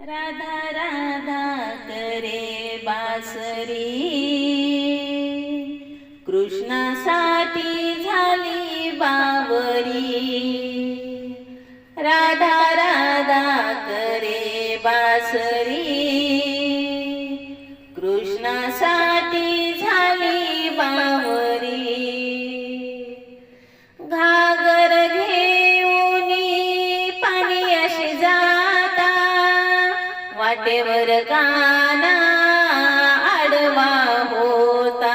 राधा राधा करे बासरी. कृष्णासाठी झाली बावरी. राधा वाटेवर गाना आडवा होता.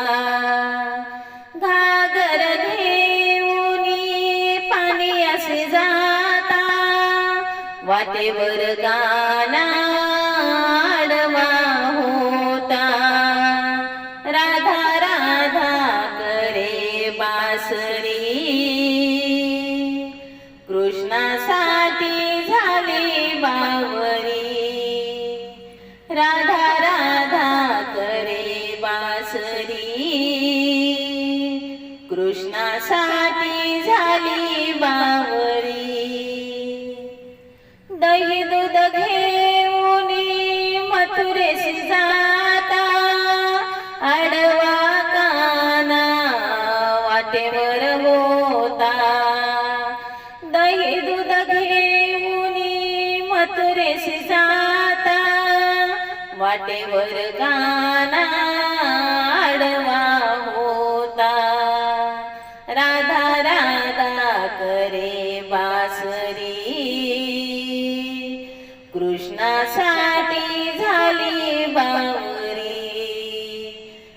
घागर घेऊन पाणी असे जाता. वाटेवर गाना कृष्णासाठी झाली बावरी. दही दूध घेऊन मथुरेशी जाता. आडवा काना वाटेवर होता. दही दूध घेऊन मथुरेशी जाता. वाटेवर काना करे बासरी कृष्णासाठी झाली बावरी.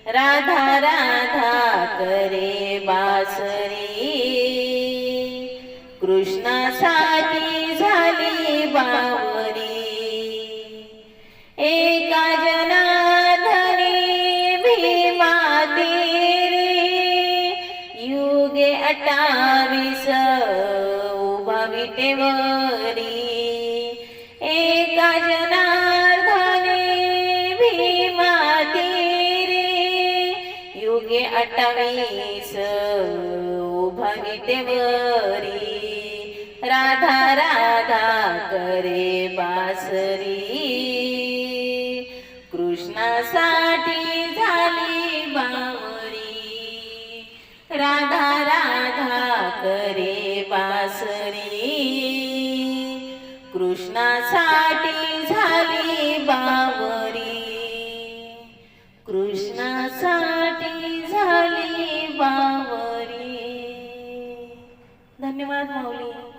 राधा राधा करे बासरी कृष्णासाठी झाली बावरी. एका जना अठ्ठावीस उभा विटेवरी. एका जनार्दने भीमा रे युगे अठ्ठावीस उभा विटेवरी. राधा राधा करे बासरी. करे कृष्णासाठी झाली बावरी. कृष्णासाठी झाली बावरी. धन्यवाद माऊली.